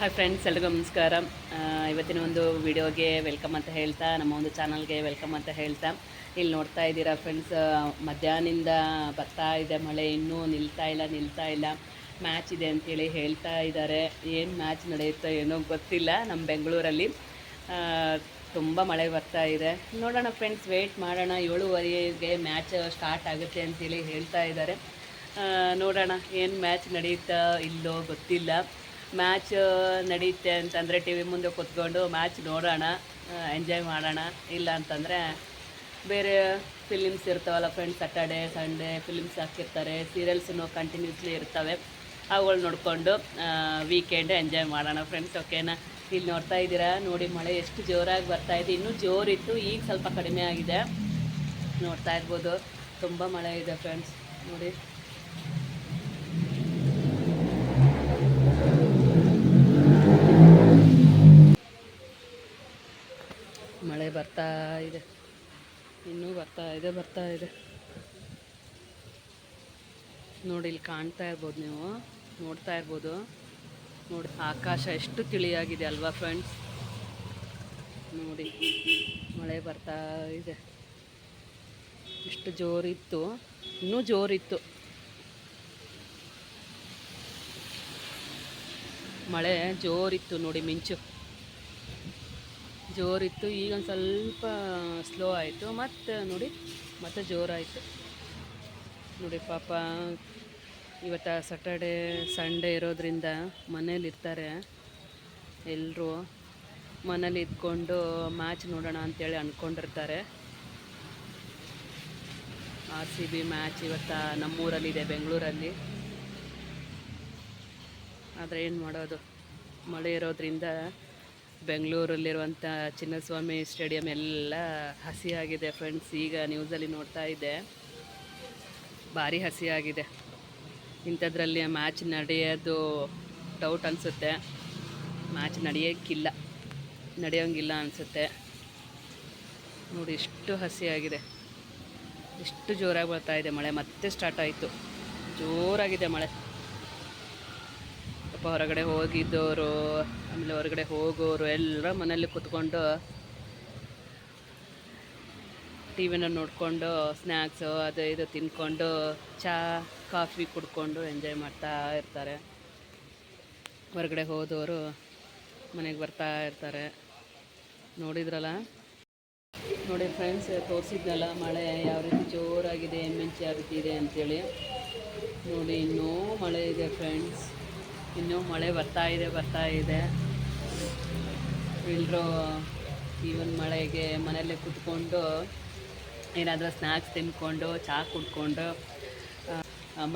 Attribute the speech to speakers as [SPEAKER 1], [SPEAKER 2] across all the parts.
[SPEAKER 1] Hi friends ಎಲ್ರಿಗೂ ನಮಸ್ಕಾರ. ಇವತ್ತಿನ ಒಂದು ವಿಡಿಯೋಗೆ ವೆಲ್ಕಮ್ ಅಂತ ಹೇಳ್ತಾ, ನಮ್ಮ ಒಂದು ಚಾನಲ್ಗೆ ವೆಲ್ಕಮ್ ಅಂತ ಹೇಳ್ತಾ. ಇಲ್ಲಿ ನೋಡ್ತಾ ಇದ್ದೀರಾ ಫ್ರೆಂಡ್ಸ್ ಮಧ್ಯಾಹ್ನದಿಂದ ಬರ್ತಾ ಇದೆ ಮಳೆ, ಇನ್ನೂ ನಿಲ್ತಾ ಇಲ್ಲ ನಿಲ್ತಾ ಇಲ್ಲ. ಮ್ಯಾಚ್ ಇದೆ ಅಂತೇಳಿ ಹೇಳ್ತಾ ಇದ್ದಾರೆ. ಏನು ಮ್ಯಾಚ್ ನಡೆಯುತ್ತೋ ಏನೋ ಗೊತ್ತಿಲ್ಲ ನಮ್ಮ ಬೆಂಗಳೂರಲ್ಲಿ. ತುಂಬ ಮಳೆ ಬರ್ತಾ ಇದೆ. ನೋಡೋಣ ಫ್ರೆಂಡ್ಸ್ ವೆಯ್ಟ್ ಮಾಡೋಣ. ಏಳುವರೆಗೆ ಮ್ಯಾಚ್ ಸ್ಟಾರ್ಟ್ ಆಗುತ್ತೆ ಅಂತೇಳಿ ಹೇಳ್ತಾ ಇದ್ದಾರೆ. ನೋಡೋಣ ಏನು ಮ್ಯಾಚ್ ನಡೆಯುತ್ತಾ ಇಲ್ಲೋ ಗೊತ್ತಿಲ್ಲ. ಮ್ಯಾಚ್ ನಡೆಯುತ್ತೆ ಅಂತಂದರೆ ಟಿ ವಿ ಮುಂದೆ ಕೂತ್ಕೊಂಡು ಮ್ಯಾಚ್ ನೋಡೋಣ ಎಂಜಾಯ್ ಮಾಡೋಣ, ಇಲ್ಲ ಅಂತಂದರೆ ಬೇರೆ ಫಿಲಿಮ್ಸ್ ಇರ್ತಾವಲ್ಲ ಫ್ರೆಂಡ್ಸ್ ಸ್ಯಾಟರ್ಡೆ ಸಂಡೇ ಫಿಲಿಮ್ಸ್ ಹಾಕಿರ್ತಾರೆ ಸೀರಿಯಲ್ಸ್ನು ಕಂಟಿನ್ಯೂಸ್ಲಿ ಇರ್ತವೆ. ಅವುಗಳು ನೋಡಿಕೊಂಡು ವೀಕೆಂಡ್ ಎಂಜಾಯ್ ಮಾಡೋಣ ಫ್ರೆಂಡ್ಸ್ ಓಕೆನಾ ಇಲ್ಲಿ ನೋಡ್ತಾ ಇದ್ದೀರಾ? ನೋಡಿ ಮಳೆ ಎಷ್ಟು ಜೋರಾಗಿ ಬರ್ತಾ ಇದೆ. ಇನ್ನೂ ಜೋರಿತ್ತು, ಈಗ ಸ್ವಲ್ಪ ಕಡಿಮೆ ಆಗಿದೆ. ನೋಡ್ತಾ ಇರ್ಬೋದು. ತುಂಬ ಮಳೆ ಇದೆ ಫ್ರೆಂಡ್ಸ್ ನೋಡಿ ಮಳೆ ಬರ್ತಾ ಇದೆ ಇನ್ನೂ ಬರ್ತಾ ಇದೆ, ಬರ್ತಾ ಇದೆ. ನೋಡಿ, ಇಲ್ಲಿ ಕಾಣ್ತಾ ಇರ್ಬೋದು ನೀವು. ನೋಡ್ತಾ ಇರ್ಬೋದು. ನೋಡಿ, ಆಕಾಶ ಎಷ್ಟು ತಿಳಿಯಾಗಿದೆ ಅಲ್ವಾ ಫ್ರೆಂಡ್ಸ್ ನೋಡಿ, ಮಳೆ ಬರ್ತಾ ಇದೆ. ಎಷ್ಟು ಜೋರಿತ್ತು. ಇನ್ನೂ ಜೋರಿತ್ತು. ಮಳೆ ಜೋರಿತ್ತು ನೋಡಿ ಮಿಂಚು. ಜೋರಿತ್ತು, ಈಗ ಒಂದು ಸ್ವಲ್ಪ ಸ್ಲೋ ಆಯಿತು. ಮತ್ತು ನೋಡಿ, ಮತ್ತೆ ಜೋರಾಯಿತು. ನೋಡಿ ಪಾಪ, ಇವತ್ತು ಸಟರ್ಡೆ ಸಂಡೇ ಇರೋದ್ರಿಂದ ಮನೇಲಿರ್ತಾರೆ ಎಲ್ಲರೂ ಮನೇಲಿ ಇದ್ಕೊಂಡು ಮ್ಯಾಚ್ ನೋಡೋಣ ಅಂತೇಳಿ ಅಂದ್ಕೊಂಡಿರ್ತಾರೆ ಆರ್ ಸಿ ಬಿ ಮ್ಯಾಚ್ ಇವತ್ತು ನಮ್ಮೂರಲ್ಲಿದೆ, ಬೆಂಗಳೂರಲ್ಲಿ. ಆದರೆ ಏನು ಮಾಡೋದು? ಮಳೆ ಇರೋದ್ರಿಂದ ಬೆಂಗಳೂರಲ್ಲಿರುವಂಥ ಚಿನ್ನಸ್ವಾಮಿ ಸ್ಟೇಡಿಯಂ ಎಲ್ಲ ಹಸಿಯಾಗಿದೆ ಫ್ರೆಂಡ್ಸ್. ಈಗ ನ್ಯೂಸಲ್ಲಿ ನೋಡ್ತಾ ಇದ್ದೆ. ಭಾರಿ ಹಸಿಯಾಗಿದೆ. ಇಂಥದ್ರಲ್ಲಿ ಮ್ಯಾಚ್ ನಡೆಯೋದು ಡೌಟ್ ಅನಿಸುತ್ತೆ. ಮ್ಯಾಚ್ ನಡೆಯೋಕ್ಕಿಲ್ಲ. ನಡೆಯೋಂಗಿಲ್ಲ ಅನಿಸುತ್ತೆ. ನೋಡಿ, ಇಷ್ಟು ಹಸಿಯಾಗಿದೆ. ಇಷ್ಟು ಜೋರಾಗಿ ಬರ್ತಾ ಇದೆ ಮಳೆ. ಮತ್ತೆ ಸ್ಟಾರ್ಟ್ ಆಯಿತು. ಜೋರಾಗಿದೆ ಮಳೆ. ಪಾಪ ಹೊರಗಡೆ ಹೋಗಿದ್ದವರು ಆಮೇಲೆ ಹೊರಗಡೆ ಹೋಗೋರು ಎಲ್ಲ ಮನೇಲಿ ಕೂತ್ಕೊಂಡು ಟಿ ವಿನ ನೋಡಿಕೊಂಡು ಸ್ನ್ಯಾಕ್ಸು ಅದು ಇದು ತಿನ್ಕೊಂಡು ಚಹಾ ಕಾಫಿ ಕುಡ್ಕೊಂಡು ಎಂಜಾಯ್ ಮಾಡ್ತಾ ಇರ್ತಾರೆ. ಹೊರಗಡೆ ಹೋದವರು ಮನೆಗೆ ಬರ್ತಾ ಇರ್ತಾರೆ. ನೋಡಿದ್ರಲ್ಲ? ನೋಡಿ ಫ್ರೆಂಡ್ಸ್ ತೋರಿಸಿದ್ನಲ್ಲ ಮಳೆ ಯಾವ ರೀತಿ ಜೋರಾಗಿದೆ ಮಿಂಚು ಯಾವ ರೀತಿ ಇದೆ ಅಂಥೇಳಿ ನೋಡಿ, ಇನ್ನೂ ಮಳೆ ಇದೆ ಫ್ರೆಂಡ್ಸ್ ಇನ್ನೂ ಮಳೆ ಬರ್ತಾ ಇದೆ ಬರ್ತಾ ಇದೆ. ಎಲ್ಲರೂ ಈವನ್ ಮಳೆಗೆ ಮನೆಯಲ್ಲೇ ಕೂತ್ಕೊಂಡು ಏನಾದರೂ ಸ್ನ್ಯಾಕ್ಸ್ ತಿನ್ಕೊಂಡು ಚಹಾ ಕುಡ್ಕೊಂಡು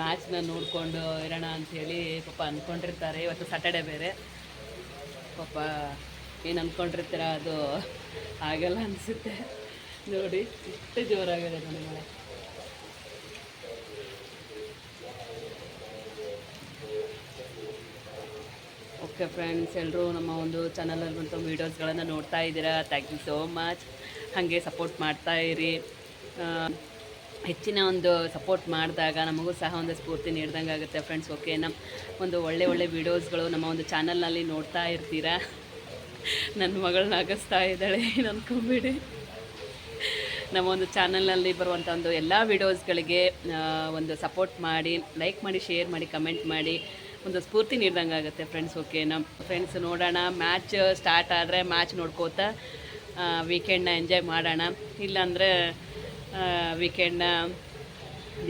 [SPEAKER 1] ಮ್ಯಾಚ್ನ ನೋಡಿಕೊಂಡು ಇರೋಣ ಅಂಥೇಳಿ ಪಾಪ ಅಂದ್ಕೊಂಡಿರ್ತಾರೆ ಇವತ್ತು ಸ್ಯಾಟರ್ಡೆ ಬೇರೆ. ಪಾಪ ಏನು ಅಂದ್ಕೊಂಡಿರ್ತೀರ ಅದು? ಆಗಲ್ಲ ಅನಿಸುತ್ತೆ. ನೋಡಿ, ಇಷ್ಟು ಜೋರಾಗಿದೆ ಮಳೆ. ಫ್ರೆಂಡ್ಸ್ ಎಲ್ಲರೂ ನಮ್ಮ ಒಂದು ಚಾನಲಲ್ಲಿ ಬಂತು ವೀಡಿಯೋಸ್ಗಳನ್ನು ನೋಡ್ತಾ ಇದ್ದೀರಾ? ಥ್ಯಾಂಕ್ ಯು ಸೋ ಮಚ್ ಹಾಗೆ ಸಪೋರ್ಟ್ ಮಾಡ್ತಾ ಇರಿ. ಹೆಚ್ಚಿನ ಒಂದು ಸಪೋರ್ಟ್ ಮಾಡಿದಾಗ ನಮಗೂ ಸಹ ಒಂದು ಸ್ಫೂರ್ತಿ ನೀಡ್ದಂಗೆ ಆಗುತ್ತೆ ಫ್ರೆಂಡ್ಸ್ ಓಕೆ ನಮ್ಮ ಒಂದು ಒಳ್ಳೆ ಒಳ್ಳೆ ವೀಡಿಯೋಸ್ಗಳು ನಮ್ಮ ಒಂದು ಚಾನಲ್ನಲ್ಲಿ ನೋಡ್ತಾ ಇರ್ತೀರಾ? ನನ್ನ ಮಗಳನ್ನ ಅಗಸ್ತಾ ಇದ್ದಾಳೆ ಏನು ಅನ್ಕೊಂಬಿಡಿ. ನಮ್ಮ ಒಂದು ಚಾನಲ್ನಲ್ಲಿ ಬರುವಂಥ ಒಂದು ಎಲ್ಲ ವೀಡಿಯೋಸ್ಗಳಿಗೆ ಒಂದು ಸಪೋರ್ಟ್ ಮಾಡಿ ಲೈಕ್ ಮಾಡಿ ಶೇರ್ ಮಾಡಿ ಕಮೆಂಟ್ ಮಾಡಿ. ಒಂದು ಸ್ಫೂರ್ತಿ ನೀಡ್ದಂಗೆ ಆಗುತ್ತೆ ಫ್ರೆಂಡ್ಸ್ ಓಕೆ ನಮ್ಮ ಫ್ರೆಂಡ್ಸ್ ನೋಡೋಣ ಮ್ಯಾಚ್ ಸ್ಟಾರ್ಟ್ ಆದರೆ ಮ್ಯಾಚ್ ನೋಡ್ಕೋತಾ ವೀಕೆಂಡ್ನ ಎಂಜಾಯ್ ಮಾಡೋಣ. ಇಲ್ಲಾಂದರೆ ವೀಕೆಂಡ್ನ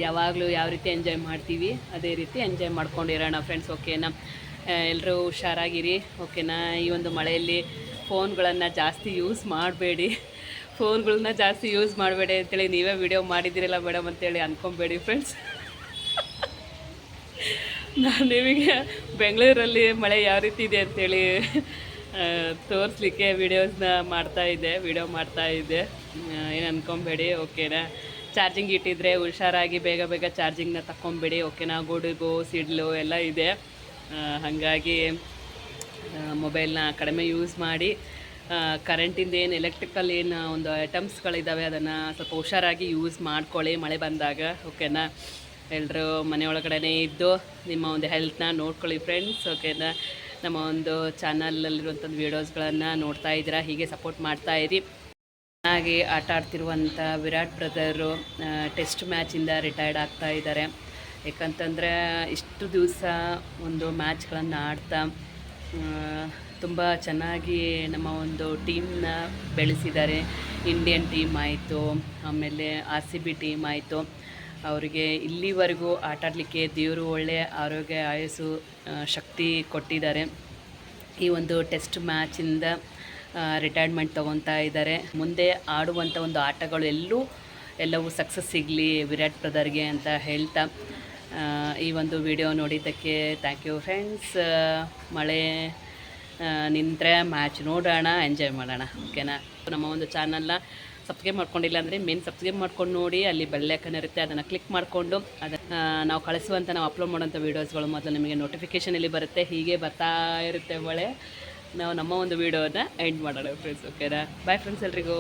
[SPEAKER 1] ಯಾವಾಗಲೂ ಯಾವ ರೀತಿ ಎಂಜಾಯ್ ಮಾಡ್ತೀವಿ, ಅದೇ ರೀತಿ ಎಂಜಾಯ್ ಮಾಡ್ಕೊಂಡಿರೋಣ ಫ್ರೆಂಡ್ಸ್ ಓಕೆನಾ ಎಲ್ಲರೂ ಹುಷಾರಾಗಿರಿ ಓಕೆನಾ ಈ ಒಂದು ಮಳೆಯಲ್ಲಿ ಫೋನ್ಗಳನ್ನು ಜಾಸ್ತಿ ಯೂಸ್ ಮಾಡಬೇಡಿ. ಫೋನ್ಗಳನ್ನ ಜಾಸ್ತಿ ಯೂಸ್ ಮಾಡಬೇಡಿ ಅಂತೇಳಿ ನೀವೇ ವಿಡಿಯೋ ಮಾಡಿದ್ದೀರಲ್ಲ ಮೇಡಮ್ ಅಂತೇಳಿ ಅಂದ್ಕೊಬೇಡಿ ಫ್ರೆಂಡ್ಸ್ ನಾನು ನಿಮಗೆ ಬೆಂಗಳೂರಲ್ಲಿ ಮಳೆ ಯಾವ ರೀತಿ ಇದೆ ಅಂತೇಳಿ ತೋರಿಸ್ಲಿಕ್ಕೆ ವೀಡಿಯೋಸ್ನ ಮಾಡ್ತಾ ಇದ್ದೆ ವಿಡಿಯೋ ಮಾಡ್ತಾ ಇದ್ದೆ. ಏನು ಅಂದ್ಕೊಬೇಡಿ ಓಕೆನಾ? ಚಾರ್ಜಿಂಗ್ ಇಟ್ಟಿದ್ರೆ ಹುಷಾರಾಗಿ ಬೇಗ ಬೇಗ ಚಾರ್ಜಿಂಗ್ನ ತಕ್ಕೊಂಬೇಡಿ, ಓಕೆನಾ? ಗುಡುಗು, ಸಿಡ್ಲು ಎಲ್ಲ ಇದೆ. ಹಾಗಾಗಿ ಮೊಬೈಲ್ನ ಕಡಿಮೆ ಯೂಸ್ ಮಾಡಿ ಕರೆಂಟಿಂದ ಏನು ಎಲೆಕ್ಟ್ರಿಕಲ್ ಏನು ಒಂದು ಐಟಮ್ಸ್ಗಳಿದ್ದಾವೆ ಅದನ್ನು ಸ್ವಲ್ಪ ಹುಷಾರಾಗಿ ಯೂಸ್ ಮಾಡ್ಕೊಳ್ಳಿ ಮಳೆ ಬಂದಾಗ, ಓಕೆನಾ? ಎಲ್ಲರೂ ಮನೆ ಒಳಗಡೆನೇ ಇದ್ದು ನಿಮ್ಮ ಒಂದು ಹೆಲ್ತ್ನ ನೋಡ್ಕೊಳ್ಳಿ ಫ್ರೆಂಡ್ಸ್ ಓಕೆನಾ ನಮ್ಮ ಒಂದು ಚಾನಲಲ್ಲಿರುವಂಥ ವೀಡಿಯೋಸ್ಗಳನ್ನು ನೋಡ್ತಾ ಇದ್ದೀರಾ, ಹೀಗೆ ಸಪೋರ್ಟ್ ಮಾಡ್ತಾ ಇರಿ. ಚೆನ್ನಾಗಿ ಆಟ ಆಡ್ತಿರುವಂಥ ವಿರಾಟ್ ಬ್ರದರು ಟೆಸ್ಟ್ ಮ್ಯಾಚಿಂದ ರಿಟೈರ್ಡ್ ಆಗ್ತಾ ಇದ್ದಾರೆ. ಯಾಕಂತಂದರೆ ಇಷ್ಟು ದಿವಸ ಒಂದು ಮ್ಯಾಚ್ಗಳನ್ನು ಆಡ್ತಾ ತುಂಬ ಚೆನ್ನಾಗಿ ನಮ್ಮ ಒಂದು ಟೀಮ್ನ ಬೆಳೆಸಿದ್ದಾರೆ. ಇಂಡಿಯನ್ ಟೀಮ್ ಆಯಿತು, ಆಮೇಲೆ ಆರ್ ಸಿ ಬಿ ಟೀಮ್ ಆಯಿತು. ಅವರಿಗೆ ಇಲ್ಲಿವರೆಗೂ ಆಟಾಡಲಿಕ್ಕೆ ದೇವರು ಒಳ್ಳೆಯ ಆರೋಗ್ಯ, ಆಯಸ್ಸು ಶಕ್ತಿ ಕೊಟ್ಟಿದ್ದಾರೆ. ಈ ಒಂದು ಟೆಸ್ಟ್ ಮ್ಯಾಚಿಂದ ರಿಟೈರ್ಮೆಂಟ್ ತೊಗೊತಾ ಇದ್ದಾರೆ. ಮುಂದೆ ಆಡುವಂಥ ಒಂದು ಆಟಗಳು ಎಲ್ಲೂ ಎಲ್ಲವೂ ಸಕ್ಸಸ್ ಸಿಗಲಿ ವಿರಾಟ್ ಬ್ರದರ್ಗೆ ಅಂತ ಹೇಳ್ತಾ ಈ ಒಂದು ವಿಡಿಯೋ ನೋಡಿದ್ದಕ್ಕೆ ಥ್ಯಾಂಕ್ ಯು ಫ್ರೆಂಡ್ಸ್ ಮಳೆ ನಿಂತರೆ ಮ್ಯಾಚ್ ನೋಡೋಣ ಎಂಜಾಯ್ ಮಾಡೋಣ. ಓಕೆನಾ ನಮ್ಮ ಒಂದು ಚಾನಲ್ನ ಸಬ್ಸ್ಕ್ರೈಬ್ ಮಾಡ್ಕೊಂಡಿಲ್ಲ ಅಂದರೆ ಮೇನ್ ಸಬ್ಸ್ಕ್ರೈಬ್ ಮಾಡ್ಕೊಂಡು ನೋಡಿ, ಅಲ್ಲಿ ಬೆಳ್ಳೆಕನ್ ಇರುತ್ತೆ, ಅದನ್ನು ಕ್ಲಿಕ್ ಮಾಡಿಕೊಂಡು ಅದನ್ನು ನಾವು ಕಳಿಸುವಂಥ ನಾವು ಅಪ್ಲೋಡ್ ಮಾಡೋಂಥ ವೀಡಿಯೋಸ್ಗಳು ಮೊದಲು ನಿಮಗೆ ನೋಟಿಫಿಕೇಷನಲ್ಲಿ ಬರುತ್ತೆ. ಹೀಗೆ ಬರ್ತಾ ಇರುತ್ತೆ ಒಳ್ಳೆ. ನಾವು ನಮ್ಮ ಒಂದು ವೀಡಿಯೋನ ಎಂಡ್ ಮಾಡೋಣ ಫ್ರೆಂಡ್ಸ್ ಓಕೆನಾ ಬಾಯ್ ಫ್ರೆಂಡ್ಸ್ ಎಲ್ರಿಗೂ.